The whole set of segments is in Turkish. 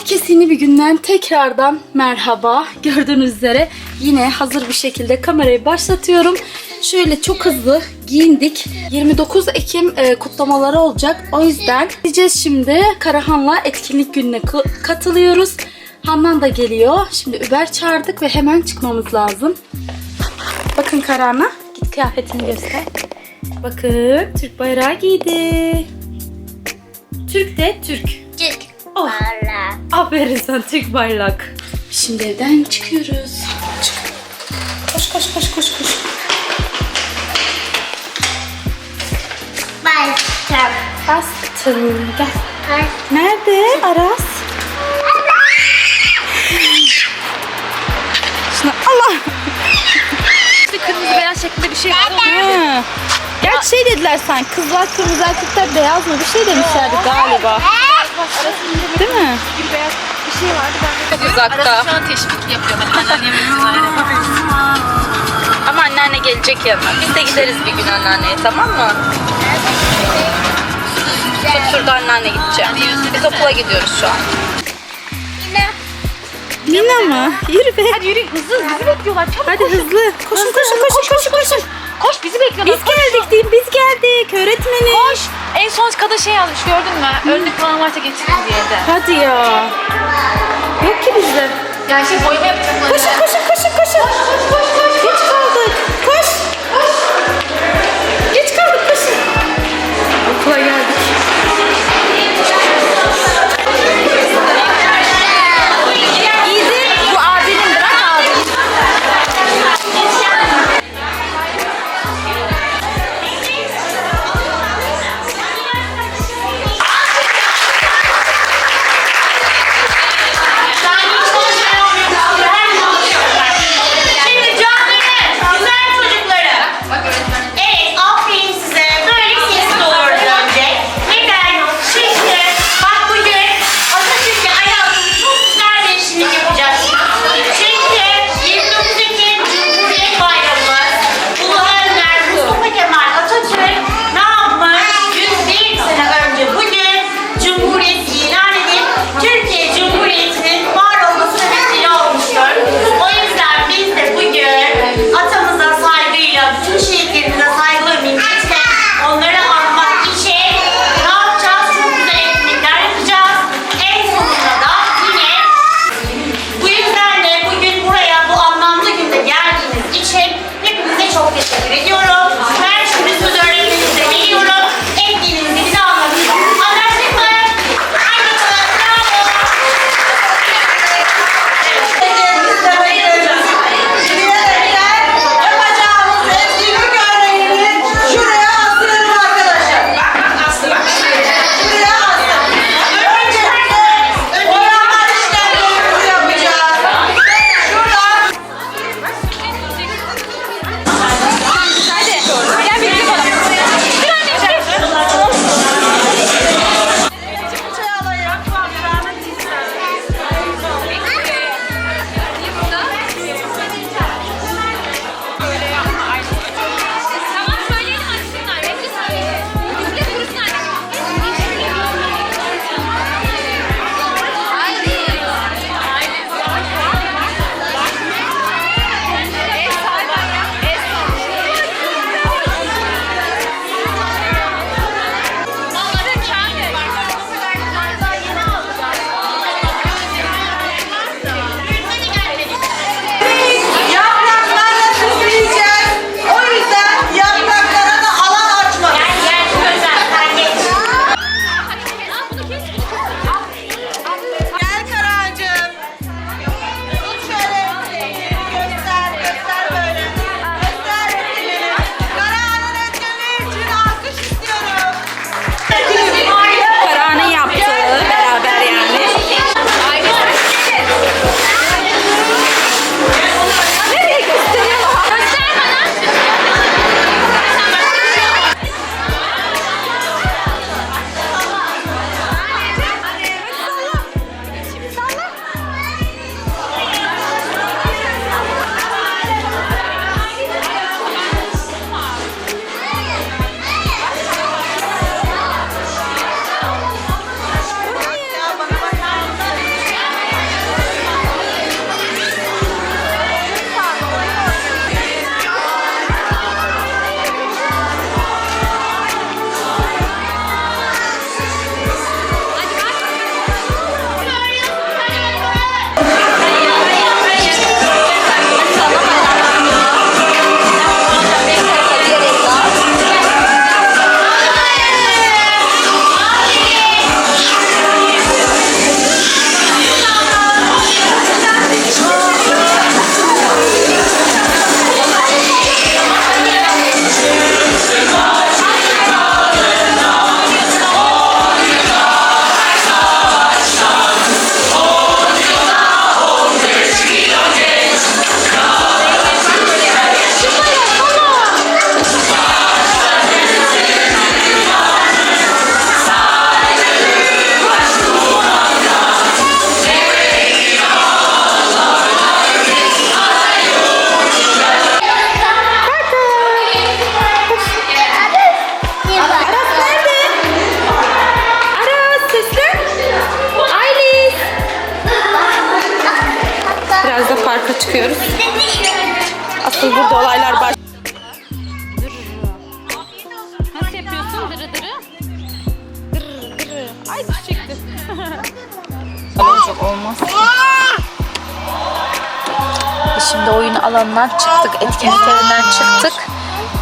Herkese yeni bir günden tekrardan merhaba. Gördüğünüz üzere yine hazır bir şekilde kamerayı başlatıyorum. Şöyle çok hızlı giyindik. 29 Ekim e, kutlamaları olacak. O yüzden gideceğiz şimdi. Karahan'la etkinlik gününe katılıyoruz. Handan da geliyor. Şimdi Uber çağırdık ve hemen çıkmamız lazım. Bakın Karahan'a. Git kıyafetini göster. Bakın Türk bayrağı giydi. Türk de Türk. Oh. Valla. Aferin sana Türk bayrak. Şimdi evden çıkıyoruz. Çık. Koş koş koş koş koş. Bastım. Bastım. Gel. Bastım. Nerede Aras? Şuna Allah. İşte kırmızı beyaz şeklinde bir şey var. Ha. Gerçi şey dediler sanki kızlar kırmızı erkekler beyaz mı bir şey demişlerdi galiba. Değil mi? Bir beyaz bir şey vardı. Ben de Uzakta. Arası şu an teşvik yapıyor. Ama anneanne gelecek yanına. Biz de gideriz bir gün anneanneye tamam mı? Çok şurada anneanne gideceğim. Biz okula gidiyoruz şu an. Lina mı? Yürü be. Hadi yürüyün hızlı hızlı bekliyorlar. Çabuk Hadi koşun. hızlı. Koşun koşun koşun koşun koşun. Koş bizi bekliyorlar. Biz geldik diyeyim biz geldik öğretmenim. Koş. En son kadın şey yazmış gördün mü? Önlük falan varsa getirin diye de. Hadi ya. Yok ki bizde. Yani şey boyama yapacaklar. Koşun koşun koşun çıkıyoruz. Asıl burada olaylar baş. Nasıl yapıyorsun? Dırı dırı. Dırı dırı. Ay düşecekti. Olacak olmaz. Şimdi oyun alanından çıktık, etkinlik evinden çıktık.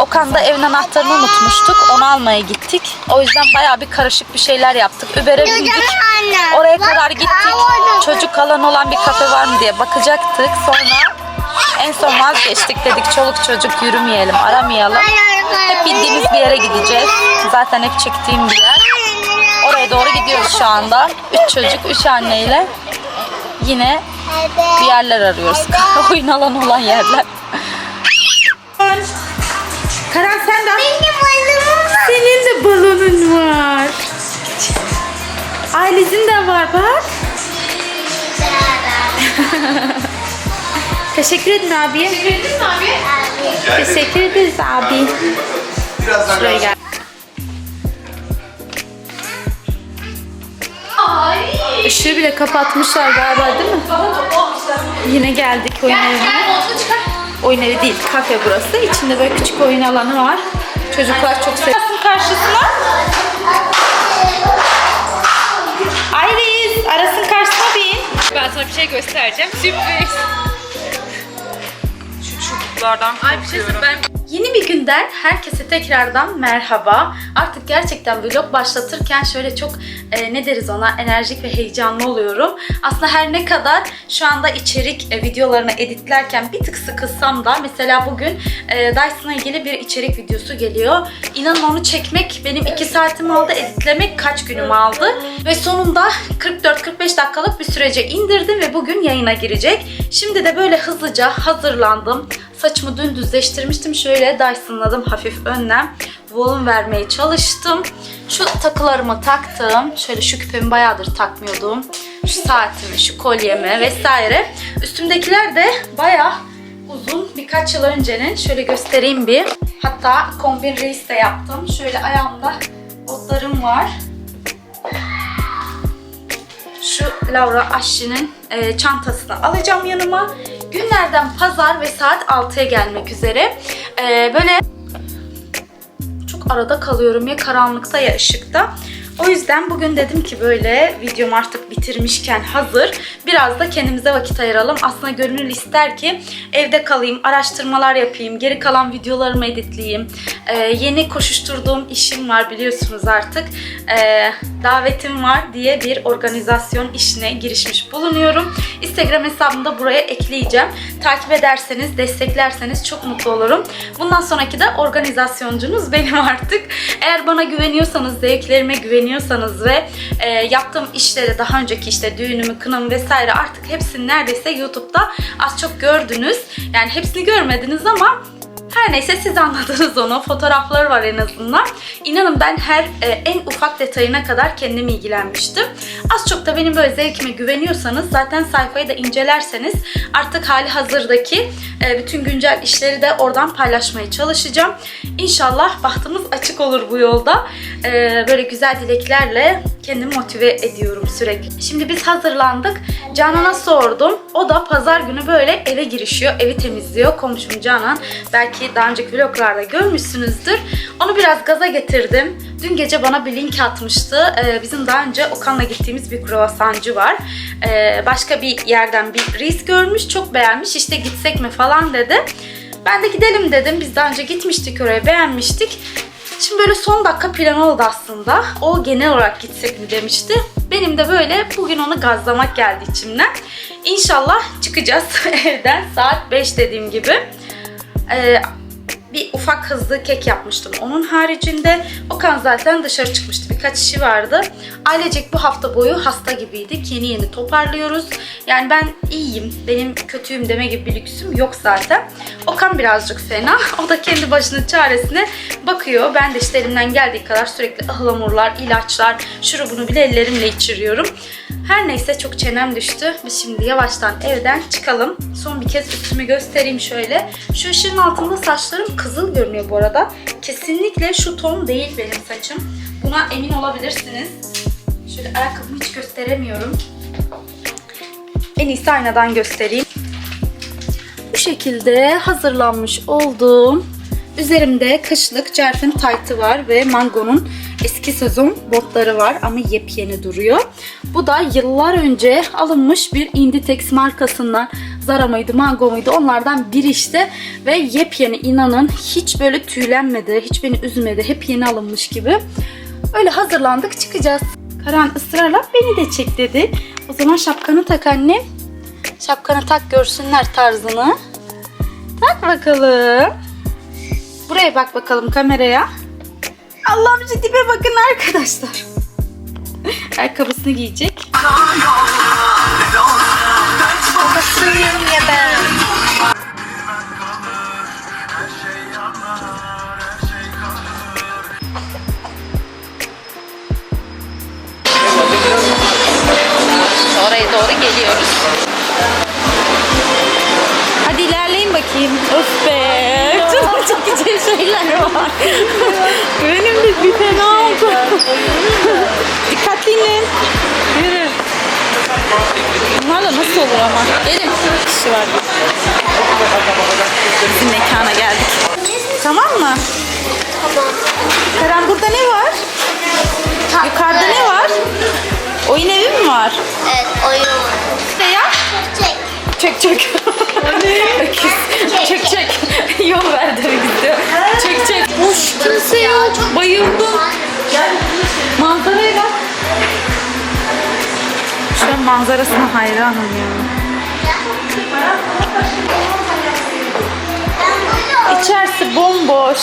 Okan da evin anahtarını unutmuştuk. Onu almaya gittik. O yüzden bayağı bir karışık bir şeyler yaptık. Uber'e bindik. Oraya kadar gittik. Çocuk alanı olan bir kafe var mı diye bakacaktık. Sonra en son vazgeçtik dedik çoluk çocuk yürümeyelim, aramayalım. Hep bildiğimiz bir yere gideceğiz. Zaten hep çektiğim bir yer. Oraya doğru gidiyoruz şu anda. Üç çocuk, üç anneyle. Yine bir yerler arıyoruz. Oyun alanı olan yerler. Karan sen de Senin de balonun var. Ailesinin de var bak. Teşekkür edin abiye. Bildin mi abi? Teşekkür ederiz abi. Birazdan Şuraya gel. Ay. Işığı bile kapatmışlar galiba değil mi? Yine geldik oyun Gel evine. gel çıkar. Oyun evi değil, kafe burası. İçinde böyle küçük oyun alanı var. Çocuklar çok seviyor. karşısına. Iris, arasın karşısına bir. Ben sana bir şey göstereceğim. Sürpriz. Şu çubuklardan Ay bir şey söyle ben Yeni bir günden herkese tekrardan merhaba. Artık gerçekten vlog başlatırken şöyle çok e, ne deriz ona enerjik ve heyecanlı oluyorum. Aslında her ne kadar şu anda içerik e, videolarını editlerken bir tık sıkılsam da mesela bugün e, Dyson'la ilgili bir içerik videosu geliyor. İnanın onu çekmek benim 2 saatimi aldı, editlemek kaç günümü aldı. Ve sonunda 44-45 dakikalık bir sürece indirdim ve bugün yayına girecek. Şimdi de böyle hızlıca hazırlandım. Saçımı dün düzleştirmiştim. Şöyle Dyson'ladım hafif önlem. Volüm vermeye çalıştım. Şu takılarımı taktım. Şöyle şu küpemi bayağıdır takmıyordum. Şu saatimi, şu kolyemi vesaire. Üstümdekiler de bayağı uzun. Birkaç yıl öncenin. Şöyle göstereyim bir. Hatta kombin reis de yaptım. Şöyle ayağımda botlarım var. Şu Laura Aşçı'nın e, çantasını alacağım yanıma. Günlerden pazar ve saat 6'ya gelmek üzere. E, böyle çok arada kalıyorum ya karanlıkta ya ışıkta. O yüzden bugün dedim ki böyle videomu artık bitirmişken hazır biraz da kendimize vakit ayıralım. Aslında gönül ister ki evde kalayım, araştırmalar yapayım, geri kalan videolarımı editleyeyim. Ee, yeni koşuşturduğum işim var biliyorsunuz artık. Ee, davetim var diye bir organizasyon işine girişmiş bulunuyorum. Instagram hesabımı da buraya ekleyeceğim. Takip ederseniz, desteklerseniz çok mutlu olurum. Bundan sonraki de organizasyoncunuz benim artık. Eğer bana güveniyorsanız, zevklerime güveniyorsanız ve e, yaptığım işleri daha önceki işte düğünümü, kınamı vesaire artık hepsini neredeyse YouTube'da az çok gördünüz. Yani hepsini görmediniz ama her neyse siz anladınız onu. Fotoğrafları var en azından. İnanın ben her e, en ufak detayına kadar kendim ilgilenmiştim. Az çok da benim böyle zevkime güveniyorsanız zaten sayfayı da incelerseniz artık hali hazırdaki e, bütün güncel işleri de oradan paylaşmaya çalışacağım. İnşallah bahtımız açık olur bu yolda. E, böyle güzel dileklerle kendimi motive ediyorum sürekli. Şimdi biz hazırlandık. Canan'a sordum. O da pazar günü böyle eve girişiyor. Evi temizliyor. Komşum Canan. Belki daha önceki vloglarda görmüşsünüzdür. Onu biraz gaza getirdim. Dün gece bana bir link atmıştı. Ee, bizim daha önce Okan'la gittiğimiz bir kruvasancı var. Ee, başka bir yerden bir reis görmüş. Çok beğenmiş. İşte gitsek mi falan dedi. Ben de gidelim dedim. Biz daha önce gitmiştik oraya beğenmiştik. Şimdi böyle son dakika plan oldu aslında. O genel olarak gitsek mi demişti. Benim de böyle bugün onu gazlamak geldi içimden. İnşallah çıkacağız evden saat 5 dediğim gibi. Ee, bir ufak hızlı kek yapmıştım. Onun haricinde Okan zaten dışarı çıkmıştı. Birkaç işi vardı. Ailecek bu hafta boyu hasta gibiydik. Yeni yeni toparlıyoruz. Yani ben iyiyim, benim kötüyüm deme gibi bir lüksüm yok zaten. Okan birazcık fena. O da kendi başının çaresine bakıyor. Ben de işte elimden geldiği kadar sürekli ıhlamurlar, ilaçlar, şurubunu bile ellerimle içiriyorum. Her neyse çok çenem düştü. Biz şimdi yavaştan evden çıkalım. Son bir kez üstümü göstereyim şöyle. Şu ışığın altında saçlarım kızıl görünüyor bu arada. Kesinlikle şu ton değil benim saçım. Buna emin olabilirsiniz. Şöyle ayakkabımı hiç gösteremiyorum. En iyisi aynadan göstereyim. şekilde hazırlanmış olduğum üzerimde kışlık Cerfin taytı var ve Mango'nun eski sezon botları var ama yepyeni duruyor. Bu da yıllar önce alınmış bir Inditex markasından Zara mıydı Mango muydu onlardan biri işte ve yepyeni inanın hiç böyle tüylenmedi hiç beni üzmedi hep yeni alınmış gibi. Öyle hazırlandık çıkacağız. Karan ısrarla beni de çek dedi. O zaman şapkanı tak annem. Şapkanı tak görsünler tarzını. Tak bakalım. Buraya bak bakalım kameraya. Allah'ım tipe bakın arkadaşlar. Ayakkabısını giyecek. Kişi var. Bizim mekana geldik. Tamam mı? Tamam. Karan burada ne var? Yukarıda ne var? Oyun evi mi var? Evet oyun. Ne ya? Çek. Çök çök. Öküz. çök çök. Yol ver demek istiyor. Çök çök. Boş kimse yok. Bayıldım. Manzaraya bak. Şu an manzarasına hayranım ya. İçerisi bomboş.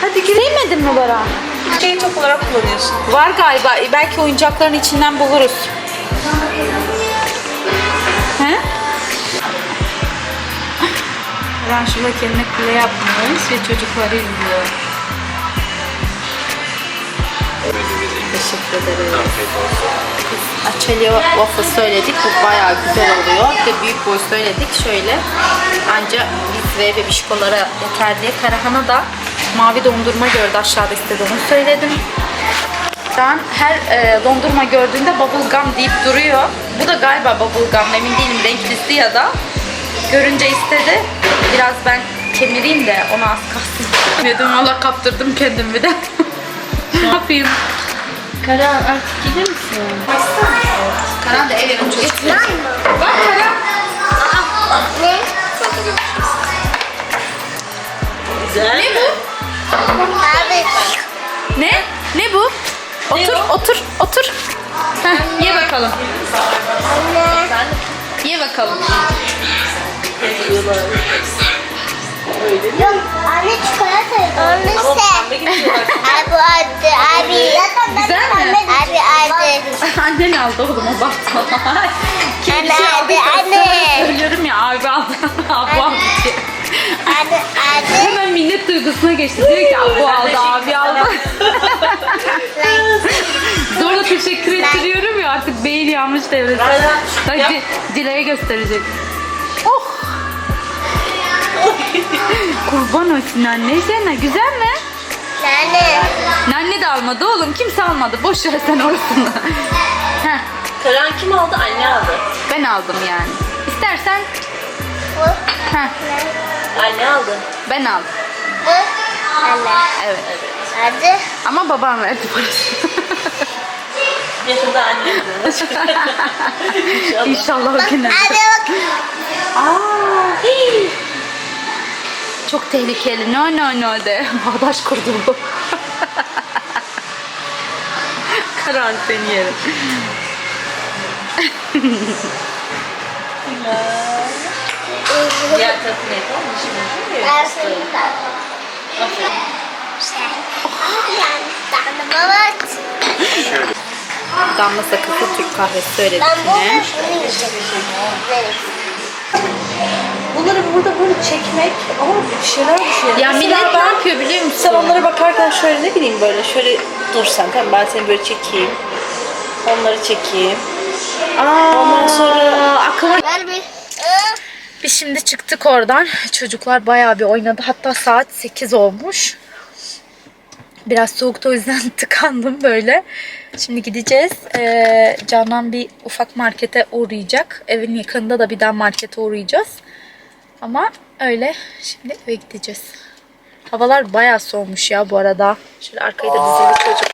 Hadi gir. Sevmedin mi Baran? Şeyi top olarak kullanıyorsun. Var galiba. Belki oyuncakların içinden buluruz. He? Ben şurada kendine kule yapmış ve çocukları izliyor. Teşekkür ederiz. Biz Açelya waffle söyledik. Bu bayağı güzel oluyor. Bir de büyük boy söyledik. Şöyle. Anca biz ve bebişkolara yeter diye. Karahan'a da mavi dondurma gördü aşağıda istedi. Onu söyledim. Ben her e, dondurma gördüğünde bubble gum deyip duruyor. Bu da galiba bubble gum emin değilim renklisi ya da. Görünce istedi. Biraz ben kemireyim de ona az kalsın. Dedim valla kaptırdım kendimi de. ne yapayım? Karan artık gider misin? Karan da ev. Var mı? Bak Karan. Ne? Güzel. Ne bu? Abi. Ne? Ne bu? Otur, otur, otur. Heh, ye bakalım. Anne. Ye bakalım. Yok anne çikolata. Anne Ama sen. pembe gibi diyorlar. Abi adı abi. Güzel mi? Abi adı. Annen aldı oğlum bir Anne, şey aldıysa anne, anne. söylüyorum ya abi aldı. Abu aldı diye. Adı adı. Hemen minnet duygusuna geçti. Diyor ki abu aldı, abi aldı. Zorla teşekkür ettiriyorum ya artık beyin yanmış devresi. Bak Di- Dile'ye gösterecek. Oh! Kurban olsun anne. Sen güzel mi? Anne. Anne de almadı oğlum. Kimse almadı. Boş ver sen orasını. Heh, Karan kim aldı? Anne aldı. ben aldım yani. İstersen Bu. heh, Anne aldı. ben aldım. Bu. Anne. Evet. Adı. Ama babam verdi parasını. Yakında anne aldı. İnşallah o gün. Adı bak. Aa, hii. Çok tehlikeli. No no no de. Bağdaş kurdu bu. Karan seni yerim. Diğer tarafı neydi? Onun şimdi. Aferin. Baba. Damla sakızlı Türk kahvesi söyledik Ben bunu yiyeceğim. Bunları burada böyle çekmek ama bir şeyler düşünüyorum. Ya Mesela millet ne ben- yapıyor biliyor musun? Sen onlara bakarken şöyle ne bileyim böyle şöyle dursan tamam ben seni böyle çekeyim. Onları çekeyim. Ondan sonra aklıma Ver bir. Biz şimdi çıktık oradan. Çocuklar bayağı bir oynadı. Hatta saat 8 olmuş. Biraz soğuktu o yüzden tıkandım böyle. Şimdi gideceğiz. Ee, Canan bir ufak markete uğrayacak. Evin yakınında da bir daha markete uğrayacağız. Ama öyle şimdi eve gideceğiz. Havalar bayağı soğumuş ya bu arada. Şöyle arkayı da dizildi çocuk.